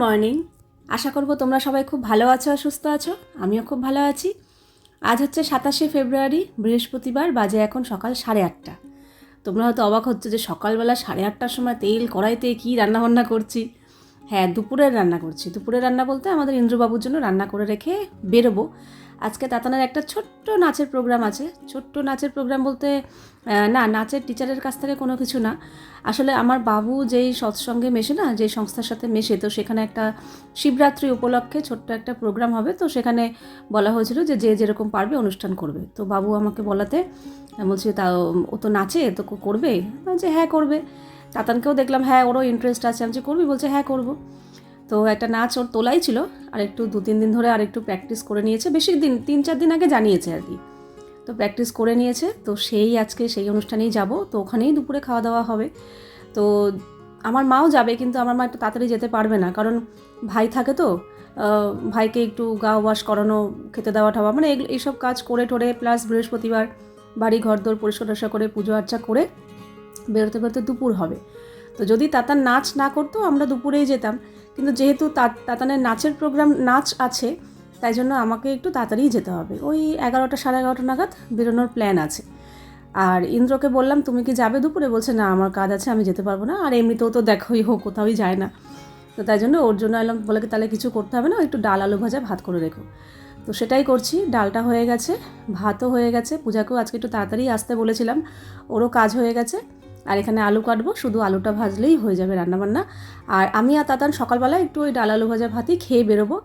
Morning আশা করব তোমরা সবাই খুব ভালো আছো আর সুস্থ আছো। আমিও খুব ভালো আছি। আজ হচ্ছে সাতাশে ফেব্রুয়ারি, বৃহস্পতিবার, বাজে এখন সকাল সাড়ে আটটা। তোমরা হয়তো অবাক হচ্ছে যে সকালবেলা সাড়ে আটটার সময় তেল কড়াইতে কী রান্নাবান্না করছি। হ্যাঁ দুপুরের রান্না করছি। দুপুরের রান্না বলতে আমাদের ইন্দ্রবাবুর জন্য রান্না করে রেখে বেরোবো। আজকে তাতানের একটা ছোট্ট নাচের প্রোগ্রাম আছে। ছোট্ট নাচের প্রোগ্রাম বলতে না, নাচের টিচারের কাছ থেকে কোনো কিছু না। আসলে আমার বাবু যেই সৎসঙ্গে মেশে না, যেই সংস্থার সাথে মেশে, তো সেখানে একটা শিবরাত্রি উপলক্ষে ছোট্ট একটা প্রোগ্রাম হবে। তো সেখানে বলা হয়েছিল যে যে যেরকম পারবে অনুষ্ঠান করবে। তো বাবু আমাকে বলাতে বলছি, তা, ও তো নাচে, তো করবে? বলছি হ্যাঁ করবে। তাতানকেও দেখলাম হ্যাঁ ওরও ইন্টারেস্ট আছে। আমি যে করবি? বলছে হ্যাঁ করব। তো একটা নাচ ওর তোলাই ছিল, আর একটু দু তিন দিন ধরে আর একটু প্র্যাকটিস করে নিয়েছে। বেশি দিন, তিন চার দিন আগে জানিয়েছে আর কি। তো প্র্যাকটিস করে নিয়েছে, তো সেই আজকে সেই অনুষ্ঠানেই যাব, তো ওখানেই দুপুরে খাওয়া দাওয়া হবে। তো আমার মাও যাবে, কিন্তু আমার মা একটু তাড়াতাড়ি যেতে পারবে না, কারণ ভাই থাকে তো ভাইকে একটু গা ওয়াশ করানো, খেতে দেওয়া ঠাওয়া মানে এইসব কাজ করে টোরে প্লাস বৃহস্পতিবার বাড়ি ঘর দোর পরিষ্কার টরিষ্কার করে পুজো আর্চা করে বেরোতে বেরোতে দুপুর হবে। তো যদি তাতান নাচ না করতো, আমরা দুপুরেই যেতাম। কিন্তু যেহেতু তাতানের নাচের প্রোগ্রাম নাচ আছে, তাই জন্য আমাকে একটু তাড়াতাড়ি যেতে হবে। ওই এগারোটা সাড়ে এগারোটা নাগাদ বেরোনোর প্ল্যান আছে। আর ইন্দ্রকে বললাম, তুমি কি যাবে দুপুরে? বলছে, না, আমার কাজ আছে, আমি যেতে পারব না। আর এমনিতেও তো দেখোই হোক কোথাওই যায় না। তো তাই জন্য ওর জন্য এলাম, বলে তাহলে কিছু করতে হবে না, একটু ডাল, আলু ভাজা, ভাত করে রেখো। তো সেটাই করছি, ডালটা হয়ে গেছে, ভাতও হয়ে গেছে, পূজাকেও আজকে একটু তাড়াতাড়ি আসতে বলেছিলাম। ওরও কাজ হয়ে গেছে। আর এখানে আলু কাটবো শুধু আলুটা ভাজলেই হয়ে যাবে রান্নাবান্না। আর আমি আর তাতান সকালবেলা একটু ওই ডাল আলু ভাজা ভাতই খেয়ে বেরোবো।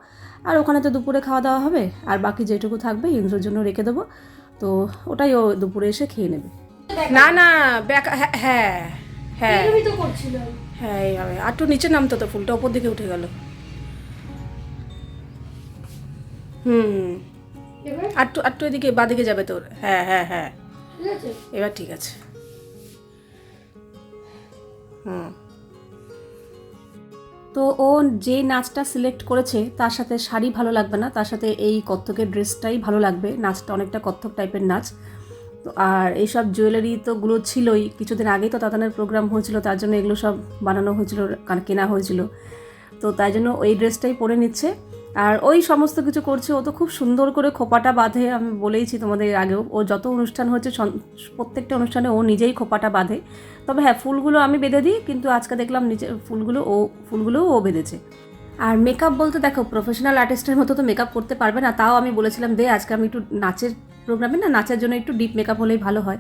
আর ওখানে তো দুপুরে খাওয়া দাওয়া হবে আর বাকি যেটুকু থাকবে ইন্দ্রর জন্য রেখে দেবো। তো ওটাই ও দুপুরে এসে খেয়ে নেবে। না না ব্যাক হ্যাঁ হ্যাঁ হ্যাঁ। তো হ্যাঁ এইভাবে আর একটু নিচে নামতো তো ফুলটা ওপর দিকে উঠে গেল। হুম। এবার? আর একটু এদিকে বাদিকে যাবে তোর। হ্যাঁ হ্যাঁ হ্যাঁ। ঠিক আছে। এবার ঠিক আছে। হুম। তো ও যে নাচটা সিলেক্ট করেছে, তার সাথে শাড়ি ভালো লাগবে না, তার সাথে এই কত্থকের ড্রেসটাই ভালো লাগবে। নাচটা অনেকটা কত্থক টাইপের নাচ। তো আর এইসব জুয়েলারি তো গুলো ছিলই, কিছুদিন আগেই তো তাতানের প্রোগ্রাম হয়েছিল, তার জন্য এগুলো সব বানানো হয়েছিল, কেনা হয়েছিল। তো তাই জন্য ওই ড্রেসটাই পরে নিচ্ছে। আর ওই সমস্ত কিছু করছে, ও তো খুব সুন্দর করে খোপাটা বাঁধে, আমি বলেইছি তোমাদের আগেও। ও যত অনুষ্ঠান হচ্ছে প্রত্যেকটা অনুষ্ঠানে ও নিজেই খোপাটা বাঁধে। তবে হ্যাঁ ফুলগুলো আমি বেঁধে দিই, কিন্তু আজকে দেখলাম নিচে ফুলগুলো ও, ফুলগুলোও ও বেঁধেছে। আর মেকআপ বলতে দেখো প্রফেশনাল আর্টিস্টের মতো তো মেকআপ করতে পারবে না, তাও আমি বলেছিলাম, দে আজকে আমি একটু নাচের প্রোগ্রামে না, নাচের জন্য একটু ডিপ মেকআপ হলেই ভালো হয়।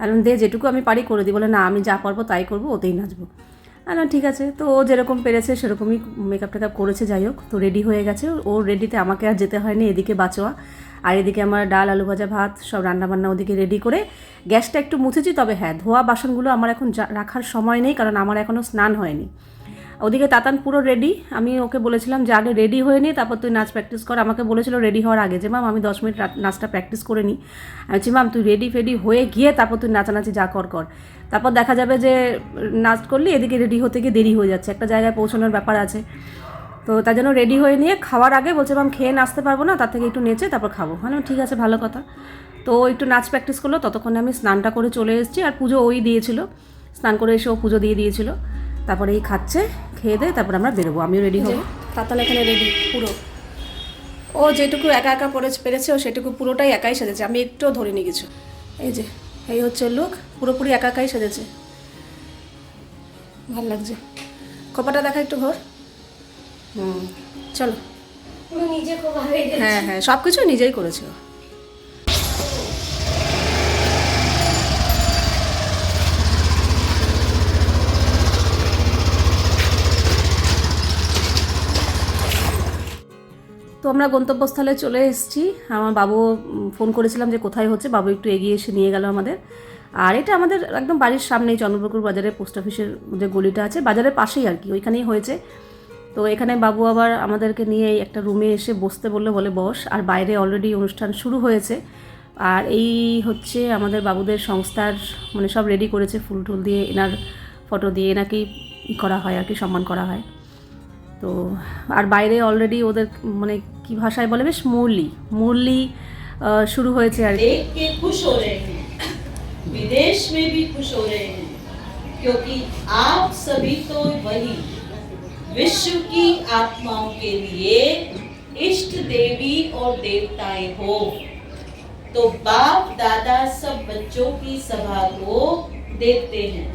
আর দে যেটুকু আমি পারি করে দিই, বলে না, আমি যা পারব তাই করব, ওতেই নাচবো। না, ঠিক আছে। তো ও যেরকম পেরেছে সেরকমই মেকআপ টেকআপ করেছে, যাই হোক। তো রেডি হয়ে গেছে। ও রেডিতে আমাকে আর যেতে হয়নি, এদিকে বাঁচোয়া। আর এদিকে আমার ডাল, আলু ভাজা, ভাত, সব রান্নাবান্না ওদিকে রেডি করে গ্যাসটা একটু মুছেছি। তবে হ্যাঁ ধোয়া বাসনগুলো আমার এখন রাখার সময় নেই, কারণ আমার এখনও স্নান হয়নি। ওদিকে তাতান পুরো রেডি আমি ওকে বলেছিলাম, যে আগে রেডি হয়ে নি, তারপর তুই নাচ প্র্যাকটিস কর। আমাকে বলেছিল রেডি হওয়ার আগে যে ম্যাম আমি দশ মিনিট নাচটা প্র্যাকটিস করে নিই আমি বলছি ম্যাম তুই রেডি ফেডি হয়ে গিয়ে তারপর তুই নাচানাচি যা কর কর। তারপর দেখা যাবে যে, নাচ করলি এদিকে রেডি হতে গিয়ে দেরি হয়ে যাচ্ছে। একটা জায়গায় পৌঁছানোর ব্যাপার আছে। তো তার জন্য রেডি হয়ে নিয়ে খাওয়ার আগে বলছে মাম খেয়ে নাচতে পারব না, তার থেকে একটু নেচে তারপর খাব। মানে ঠিক আছে, ভালো কথা। তো একটু নাচ প্র্যাকটিস করল, ততক্ষণে আমি স্নানটা করে চলে এসেছি। আর পুজো ওই দিয়েছিল। স্নান করে এসে ও পুজো দিয়ে দিয়েছিল। তারপরে এই খাচ্ছে। খেয়ে দেয় তারপর আমরা বেরোবো। আমিও রেডি হব। তাতাল এখানে রেডি পুরো। ও যেটুকু একা একা পড়ে পেরেছে ও সেটুকু পুরোটাই একাই সেজেছে। আমি একটুও ধরিনি কিছু। এই যে এই হচ্ছে লুক পুরোপুরি একা একাই সেজেছে। ভালো লাগছে। কপাটা দেখা একটু ঘর। হুম চলো। নিজে হ্যাঁ হ্যাঁ সব কিছু নিজেই করেছে আমরা গন্তব্যস্থলে চলে এসেছি। আমার বাবু ফোন করেছিলাম যে কোথায় হচ্ছে, বাবু একটু এগিয়ে এসে নিয়ে গেল আমাদের। আর এটা আমাদের একদম বাড়ির সামনেই চন্দ্রপুকুর বাজারে পোস্ট অফিসের যে গলিটা আছে, বাজারের পাশেই আর কি, ওইখানেই হয়েছে। তো এখানে বাবু আবার আমাদেরকে নিয়ে একটা রুমে এসে বসতে বললে, বলে বস। আর বাইরে অলরেডি অনুষ্ঠান শুরু হয়েছে। আর এই হচ্ছে আমাদের বাবুদের সংস্থার মানে সব রেডি করেছে, ফুল টুল দিয়ে এনার ফটো দিয়ে এনাকেই করা হয় আর কি, সম্মান করা হয়। তো আর বাইরে অলরেডি ওদের মানে কি ভাষায় বলে বেশ মুরলি মুরলি আহ, শুরু হয়েছে আর কি देख के खुश हो रहे हैं विदेश में भी खुश हो रहे हैं क्योंकि आप सभी तो वही विश्व की आत्माओं के लिए इष्ट देवी और देवताएं हो तो बाप दादा सब बच्चों की सभा को देखते हैं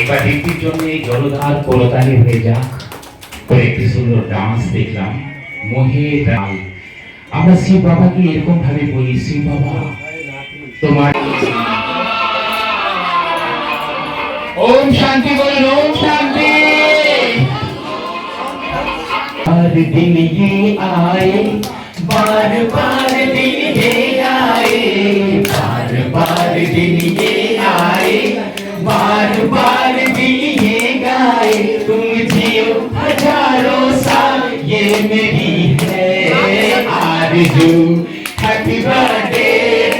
এবার দীপ্তির জন্য এই জলধার কোলতালি হয়ে যাক করে একটি সুন্দর ডান্স দেখলাম মোহে ডাল আমরা শিব বাবাকে এরকম ভাবে বলি শিব বাবা তোমার ওম শান্তি বলুন ওম শান্তি हर दिन ये आए बार बार दिन ये आए बार बार दिन ये आए बार बार दिन ये गाए, तुम जियो हज़ारों साल, ये मेरी है। Arzoo happy birthday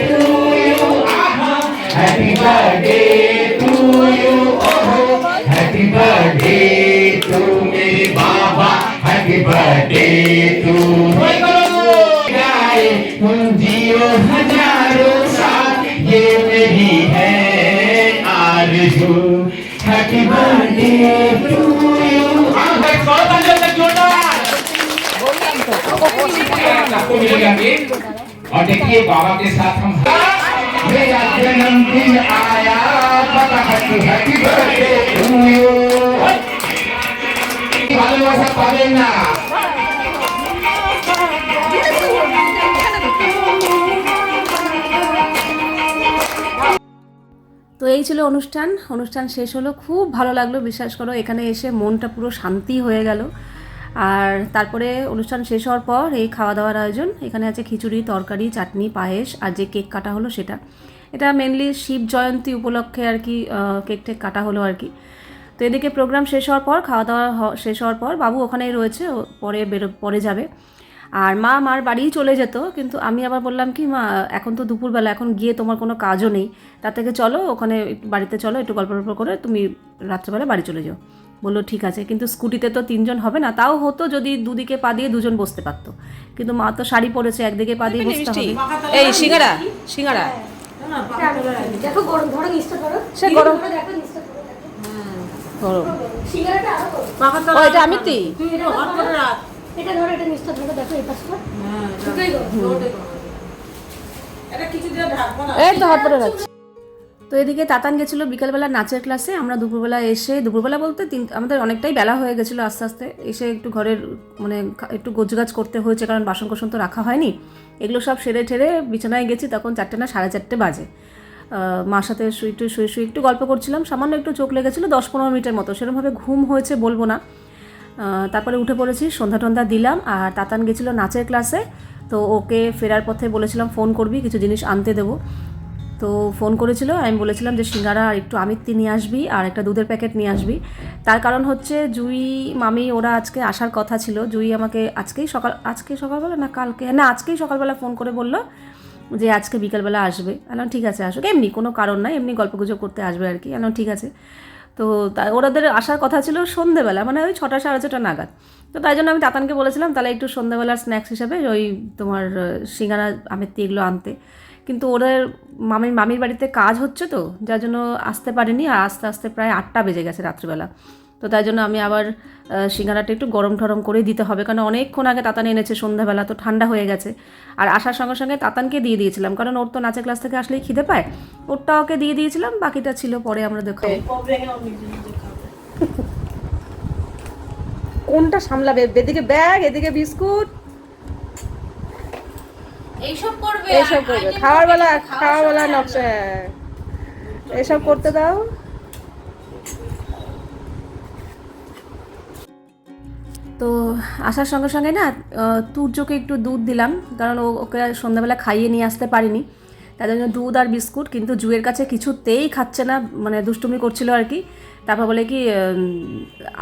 to you आहा हैप्पी बर्थडे टू यू ओहो हैप्पी बर्थडे टू मेरे बाबा हैप्पी बर्थडे टू गाए, तुम जियो हज़ारों Happy birthday to you. Happy birthday और देखिए बाबा के साथ हम मेरा जन्मदिन आया पता है हैप्पी बर्थडे टू यू पाले ना এই ছিল অনুষ্ঠান। অনুষ্ঠান শেষ হলো। খুব ভালো লাগল, বিশ্বাস করো। এখানে এসে মনটা পুরো শান্তি হয়ে গেল। আর তারপরে অনুষ্ঠান শেষ হওয়ার পর এই খাওয়া দাওয়ার আয়োজন। এখানে আছে খিচুড়ি, তরকারি, চাটনি, পায়েস আর যে কেক কাটা হলো সেটা। এটা মেনলি শিব জয়ন্তী উপলক্ষে আর কি কেক টেক কাটা হলো আর কি। তো এদিকে প্রোগ্রাম শেষ হওয়ার পর খাওয়া দাওয়া শেষ হওয়ার পর বাবু ওখানেই রয়েছে পরে বেরো, পরে যাবে। আর মা মার বাড়িই চলে যেত কিন্তু আমি আবার বললাম কি মা এখন তো দুপুরবেলা এখন গিয়ে তোমার কোনো কাজও নেই। তার থেকে চলো ওখানে বাড়িতে চলো একটু গল্প গল্প করে তুমি রাত্রেবেলা বাড়ি চলে যাও। বলল ঠিক আছে। কিন্তু স্কুটিতে তো তিনজন হবে না তাও হতো যদি দুদিকে পা দিয়ে দুজন বসতে পারতো। কিন্তু মা তো শাড়ি পরেছে একদিকে পা দিয়ে বসতে হবে। এই সিঙ্গারা সিঙ্গারা। দেখো গরম ধরো সে গরম ধরো, দেখো। ধরো সিঙ্গারাটা আরও তুমি এটা ধরো, এটা ধরো এটা নিচটা ধরো দেখো এই পাশটা। এই তো হট রাখছি। তো এদিকে তাতান গেছিল বিকালবেলা নাচের ক্লাসে। আমরা দুপুরবেলা এসে দুপুরবেলা বলতে তিন আমাদের অনেকটাই বেলা হয়ে গেছিল আস্তে আস্তে। এসে একটু ঘরের মানে একটু গোছগাছ করতে হয়েছে কারণ বাসন কোসন তো রাখা হয়নি। এগুলো সব সেরে ঠেরে বিছানায় গেছি তখন চারটে না সাড়ে চারটে বাজে। মার সাথে শুয়ে শুয়ে শুয়ে একটু গল্প করছিলাম। সামান্য একটু চোখ লেগেছিলো দশ পনেরো মিনিটের মতো। সেরকমভাবে ঘুম হয়েছে বলব না। তারপরে উঠে পড়েছি, সন্ধ্যা টন্ধা দিলাম, আর তাতান গেছিল নাচের ক্লাসে তো ওকে ফেরার পথে বলেছিলাম, ফোন করবি, কিছু জিনিস আনতে দেবো। তো ফোন করেছিল, আমি বলেছিলাম যে, সিঙ্গারা আর একটু আমিত্তি নিয়ে আসবি, আর একটা দুধের প্যাকেট নিয়ে আসবি। তার কারণ হচ্ছে, জুই মামি, ওরা আজকে আসার কথা ছিল। জুই আমাকে আজকেই সকাল, আজকে সকালবেলা না কালকে? না, আজকেই সকালবেলা ফোন করে বলল যে, আজকে বিকালবেলা আসবে। আলাম ঠিক আছে, আসুক। এমনি কোনো কারণ নাই, এমনি গল্পগুজব করতে আসবে আর কি। আলাম ঠিক আছে। তো তা ওরাদের আসার কথা ছিল সন্ধেবেলা মানে ওই ছটা সাড়ে ছটা নাগাদ। তো তাই জন্য আমি তাতানকে বলেছিলাম, তাহলে একটু সন্ধেবেলার স্ন্যাক্স হিসাবে ওই তোমার সিঙ্গারা, আমের এগুলো আনতে। কিন্তু ওদের মামির মামির বাড়িতে কাজ হচ্ছে তো, যার জন্য আসতে পারেনি, আর আস্তে আস্তে প্রায় আটটা বেজে গেছে রাত্রিবেলা। তো তাই জন্য আমি আবার সিঙ্গারাটা একটু গরম ঠরম করেই দিতে হবে। কারণ অনেকক্ষণ আগে তাতান এনেছে সন্ধ্যাবেলা তো ঠান্ডা হয়ে গেছে। আর আসার সঙ্গে সঙ্গে তাতানকে দিয়ে দিয়েছিলাম। কারণ ওর তো নাচের ক্লাস থেকে আসলেই খিদে পায়। ওরটা ওকে দিয়ে দিয়েছিলাম বাকিটা ছিল পরে আমরা দেখাবো। খাবে কোনটা সামলাবে? এদিকে ব্যাগ এদিকে বিস্কুট। এইসব করবে এইসব করবে। খাওয়ার বেলা খাওয়ার বেলা নকশা। এসব করতে দাও। তো আসার সঙ্গে সঙ্গে না তুর্যকে একটু দুধ দিলাম, কারণ ও ওকে সন্ধ্যাবেলা খাইয়ে নিয়ে আসতে পারিনি। তাই জন্য দুধ আর বিস্কুট, কিন্তু জুয়ের কাছে কিছুতেই খাচ্ছে না মানে দুষ্টুমি করছিল আর কি। তারপর বলে কি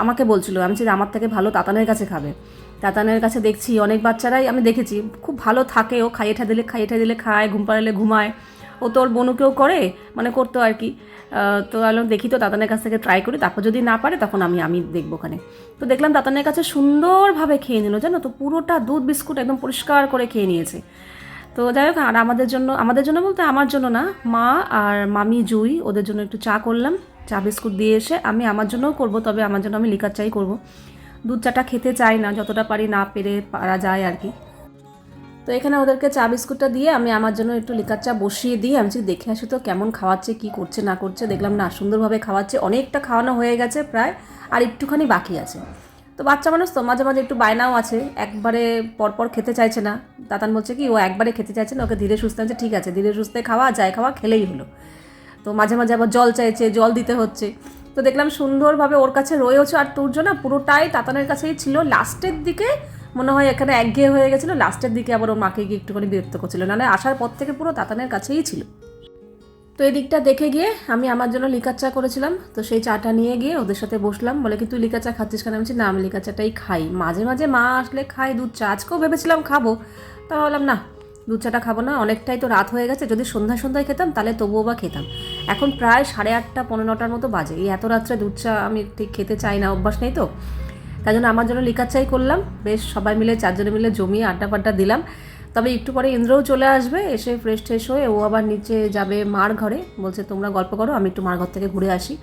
আমাকে বলছিল, আমি যে আমার থেকে ভালো তাতানের কাছে খাবে। তাতানের কাছে দেখছি অনেক বাচ্চারাই, আমি দেখেছি, খুব ভালো থাকে ও, খাইয়ে ঠা দিলে, খাইয়ে ঠা দিলে খায়, ঘুম পাড়ালে ঘুমায়। ও তোর বনুকেও করে মানে করতো আর কি। তো আলো দেখি তো তাতানের কাছ থেকে ট্রাই করি, তারপর যদি না পারে তখন আমি আমি দেখব ওখানে। তো দেখলাম তাতানের কাছে সুন্দরভাবে খেয়ে নিল, জানো তো, পুরোটা দুধ বিস্কুট একদম পরিষ্কার করে খেয়ে নিয়েছে। তো যাই হোক, আর আমাদের জন্য আমাদের জন্য বলতে আমার জন্য না, মা আর মামি জুই, ওদের জন্য একটু চা করলাম। চা বিস্কুট দিয়ে এসে আমি আমার জন্যও করব, তবে আমার জন্য আমি লিকার চাই করব। দুধ চাটা খেতে চাই না, যতটা পারি না পেরে পারা যায় আর কি। তো এখানে ওদেরকে চা বিস্কুটটা দিয়ে আমি আমার জন্য একটু লিকার চা বসিয়ে দিই। আমি দেখে আসি তো কেমন খাওয়াচ্ছে, কি করছে, না করছে, দেখলাম না, সুন্দরভাবে খাওয়াচ্ছে। অনেকটা খাওয়ানো হয়ে গেছে প্রায়, আর একটুখানি বাকি আছে। তো বাচ্চা মানুষ তো মাঝে মাঝে একটু বায়নাও আছে, একবারে পরপর খেতে চাইছে না। তাতান বলছে কি, ও একবারে খেতে চাইছে না, ওকে ধীরে সুস্থে আছে ঠিক আছে, ধীরে সুস্থে খাওয়া যায় খাওয়া, খেলেই হলো। তো মাঝে মাঝে আবার জল চাইছে, জল দিতে হচ্ছে। তো দেখলাম সুন্দরভাবে ওর কাছে রয়েছে আর তুর্য না, পুরোটাই তাতানের কাছেই ছিল। লাস্টের দিকে মনে হয় এখানে একঘেয়ে হয়ে গেছিল, লাস্টের দিকে আবার ওর মাকে গিয়ে একটুখানি বিরক্ত করছিল। নাহলে আসার পর থেকে পুরো তাতানের কাছেই ছিল। তো এই দিকটা দেখে গিয়ে আমি আমার জন্য লিকার চা করেছিলাম। তো সেই চাটা নিয়ে গিয়ে ওদের সাথে বসলাম। বলে কি, তুই লিকার চা খাচ্ছিস কেন? আমি না, আমি লিকার চাটাই খাই। মাঝে মাঝে মা আসলে খাই দুধ চা। আজকেও ভেবেছিলাম খাব। তা ভাবলাম, না, দুধ চাটা খাব না। অনেকটাই তো রাত হয়ে গেছে। যদি সন্ধ্যা সন্ধ্যায় খেতাম, তাহলে তবুও বা খেতাম। এখন প্রায় সাড়ে আটটা পনেরো নটার মতো বাজে। এই এত রাত্রে দুধ চা আমি ঠিক খেতে চাই না, অভ্যাস নেই তো। তাই জন্য আমার জন্য লিকার চাই করলাম। বেশ, সবাই মিলে, চারজনে মিলে জমিয়ে আড্ডা ফাড্ডা দিলাম। তবে একটু পরে ইন্দ্রও চলে আসবে, এসে ফ্রেশ ট্রেশ হয়ে ও আবার নিচে যাবে মার ঘরে। বলছে, তোমরা গল্প করো, আমি একটু মার ঘর থেকে ঘুরে আসি।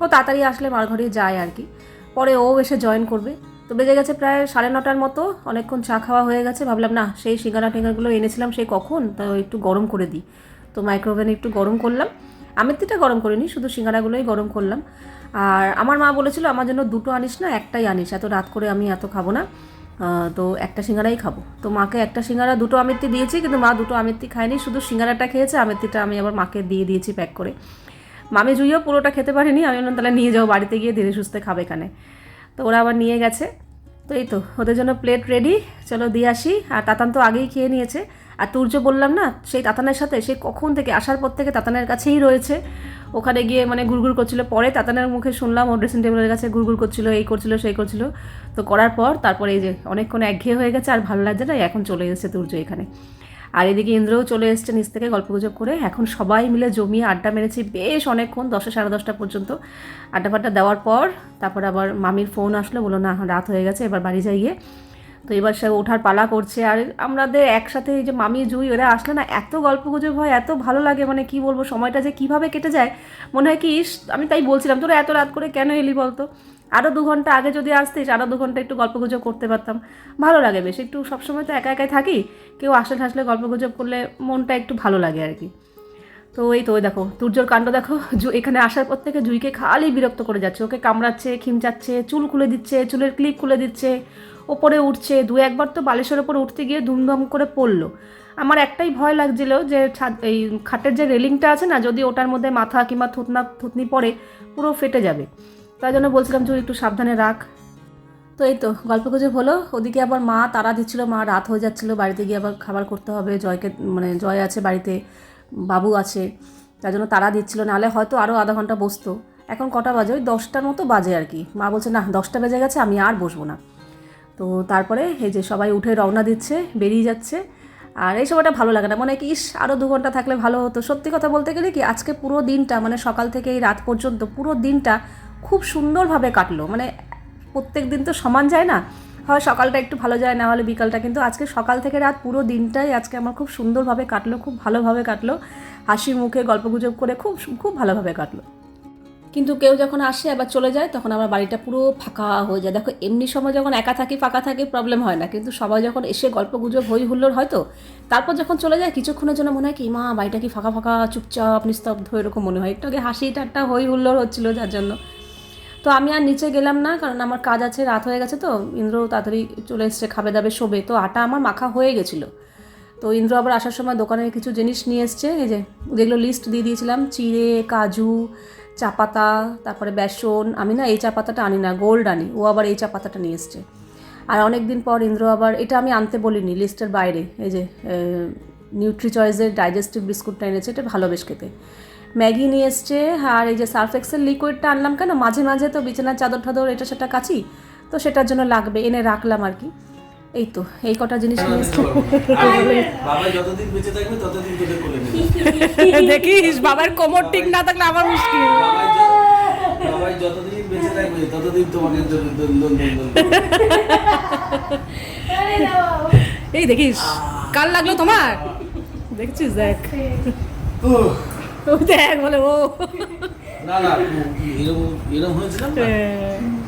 ও তাড়াতাড়ি আসলে মার ঘরে যায় আর কি। পরে ও এসে জয়েন করবে। তো বেজে গেছে প্রায় সাড়ে নটার মতো, অনেকক্ষণ চা খাওয়া হয়ে গেছে। ভাবলাম, না, সেই সিঙ্গারা টিঙ্গারগুলো এনেছিলাম সেই কখন? তো একটু গরম করে দিই। তো মাইক্রোওভেনে একটু গরম করলাম। আমেরতিটা গরম করিনি, শুধু সিঙ্গারাগুলোই গরম করলাম। আর আমার মা বলেছিল, আমার জন্য দুটো আনিস না, একটাই আনিস, এত রাত করে আমি এত খাব না। তো একটা সিঙ্গারাই খাব। তো মাকে একটা সিঙ্গারা, দুটো আমেরতি দিয়েছি, কিন্তু মা দুটো আমেরতি খায়নি, শুধু সিঙ্গারাটা খেয়েছে, আমেরতিটা আমি আবার মাকে দিয়ে দিয়েছি প্যাক করে। মামি জুইও পুরোটা খেতে পারিনি, আমি বললাম, তাহলে নিয়ে যাও বাড়িতে গিয়ে, ধীরে সুস্থে খাবে এখানে। তো ওরা আবার নিয়ে গেছে। তো এই তো, ওদের জন্য প্লেট রেডি চলো দিয়ে আসি। আর তাতান তো আগেই খেয়ে নিয়েছে। আর তুর্য বললাম না, সেই তাতানের সাথে, সে কখন থেকে, আসার পর থেকে তাতানের কাছেই রয়েছে। ওখানে গিয়ে মানে গুড়গুড় করছিল। পরে তাতানের মুখে শুনলাম ও ড্রেসিং টেবিলের কাছে গুড়গুড় করছিল, এই করছিল, সেই করছিল। তো করার পর তারপরে এই যে অনেকক্ষণ একঘেয়ে হয়ে গেছে, আর ভালো লাগছে না এখন চলে এসেছে তুর্য এখানে। আর এদিকে ইন্দ্রও চলে এসছে নিচ থেকে গল্পগুজব করে। এখন সবাই মিলে জমিয়ে আড্ডা মেরেছি বেশ অনেকক্ষণ, দশটা সাড়ে দশটা পর্যন্ত। আড্ডা ফাড্ডা দেওয়ার পর তারপর আবার মামির ফোন আসলো বলো না রাত হয়ে গেছে, এবার বাড়ি যাই গিয়ে। তো এবার সে ওঠার পালা করছে আর আমাদের একসাথে এই যে মামি, জুই, ওরা আসলে না এত গল্প গুজব হয়, এত ভালো লাগে মানে কি বলব, সময়টা যে কীভাবে কেটে যায়, মনে হয় কি, ইস, আমি তাই বলছিলাম, তোরা এত রাত করে কেন এলি বলতো? আরও দু ঘণ্টা আগে যদি আসতিস আরও দু ঘণ্টা একটু গল্প গুজব করতে পারতাম। ভালো লাগে বেশ, একটু সবসময় তো একা একাই থাকি, কেউ আসলে ঠাসলে গল্প গুজব করলে মনটা একটু ভালো লাগে আর কি। তো এই তো, ওই দেখো তুর্যর কাণ্ড দেখো এখানে আসার পর থেকে জুইকে খালি বিরক্ত করে যাচ্ছে, ওকে কামড়াচ্ছে, খিমচাচ্ছে, চুল খুলে দিচ্ছে, চুলের ক্লিপ খুলে দিচ্ছে ওপরে উঠছে, দু একবার তো বালিশের ওপর উঠতে গিয়ে ধুমধম করে পড়ল। আমার একটাই ভয় লাগছিল যে এই খাটের যে রেলিংটা আছে না, যদি ওটার মধ্যে মাথা কিংবা থুতনা, থুতনি পড়ে, পুরো ফেটে যাবে। তাই জন্য বলছিলাম যে একটু সাবধানে রাখ। তো এই তো, গল্প গুজব হলো। ওদিকে আবার মা তারা দিচ্ছিল, মা রাত হয়ে যাচ্ছিল, বাড়িতে গিয়ে আবার খাবার করতে হবে, জয়কে মানে জয় আছে বাড়িতে, বাবু আছে তার জন্য তারা দিচ্ছিল। নাহলে হয়তো আরও আধা ঘণ্টা বসতো। এখন কটা বাজে? ওই দশটার মতো বাজে আর কি। মা বলছে, না, দশটা বেজে গেছে, আমি আর বসবো না। তো তারপরে এই যে সবাই উঠে রওনা দিচ্ছে, বেরিয়ে যাচ্ছে। আর এই সময়টা ভালো লাগে না। মনে কি, ইস আরও দু ঘণ্টা থাকলে ভালো হতো। সত্যি কথা বলতে গেলে কি, আজকে পুরো দিনটা মানে সকাল থেকে এই রাত পর্যন্ত পুরো দিনটা খুব সুন্দরভাবে কাটলো। মানে প্রত্যেক দিন তো সমান যায় না। হয় সকালটা একটু ভালো যায়, না হলে বিকালটা। কিন্তু আজকে সকাল থেকে রাত পুরো দিনটাই আজকে আমার খুব সুন্দরভাবে কাটলো, খুব ভালোভাবে কাটলো। হাসি মুখে গল্পগুজব করে খুব খুব ভালোভাবে কাটলো। কিন্তু কেউ যখন আসে, আবার চলে যায়, তখন আমার বাড়িটা পুরো ফাঁকা হয়ে যায়। দেখো, এমনি সময় যখন একা থাকি, ফাঁকা থাকি প্রবলেম হয় না। কিন্তু সবাই যখন এসে গল্প গুজব হই হুল্লোড় হয় তো তারপর যখন চলে যায়, কিছুক্ষণের জন্য মনে হয় কি, মা, বাড়িটা কি ফাঁকা ফাঁকা, চুপচাপ, নিস্তব্ধ, এরকম মনে হয়। একটু আগে হাসি, ঠাট্টা হই হুল্লোড় হচ্ছিল যার জন্য। তো আমি আর নিচে গেলাম না, কারণ আমার কাজ আছে, রাত হয়ে গেছে তো। ইন্দ্র তাড়াতাড়ি চলে এসছে, খাবে দাবে, শোবে। তো আটা আমার মাখা হয়ে গেছিল। তো ইন্দ্র আবার আসার সময় দোকানের কিছু জিনিস নিয়ে এসছে, এই যে যেগুলো লিস্ট দিয়ে দিয়েছিলাম, চিড়ে, কাজু চা পাতা তারপরে বেসন, আমি না এই চা পাতাটা আনি না, গোল্ড আনি, ও আবার এই চা পাতাটা নিয়ে এসছে। আর অনেক দিন পর ইন্দ্র আবার, এটা আমি আনতে বলিনি, লিস্টের বাইরে, এই যে নিউট্রি চয়েসের ডাইজেস্টিভ বিস্কুটটা এনেছে, এটা ভালো বেশ খেতে। ম্যাগি নিয়ে এসছে, আর এই যে সার্ফ এক্সেল লিকুইডটা আনলাম কেন, মাঝে মাঝে তো বিছানার চাদর টাদর এটা সেটা কাছি তো সেটার জন্য লাগবে, এনে রাখলাম আর কি। এই তো এই কটা জিনিস নিয়ে এসছে বাবা যতদিন বেঁচে থাকবে ততদিন তোদের কোলে নেবে দেখিস বাবার কোমর ঠিক না থাকলে আমার মুশকিল। এই দেখিস কাল লাগল তোমার দেখছিস দেখ দেখ বলে ও না না এরকম এরকম হয়েছিলাম না? হ্যাঁ।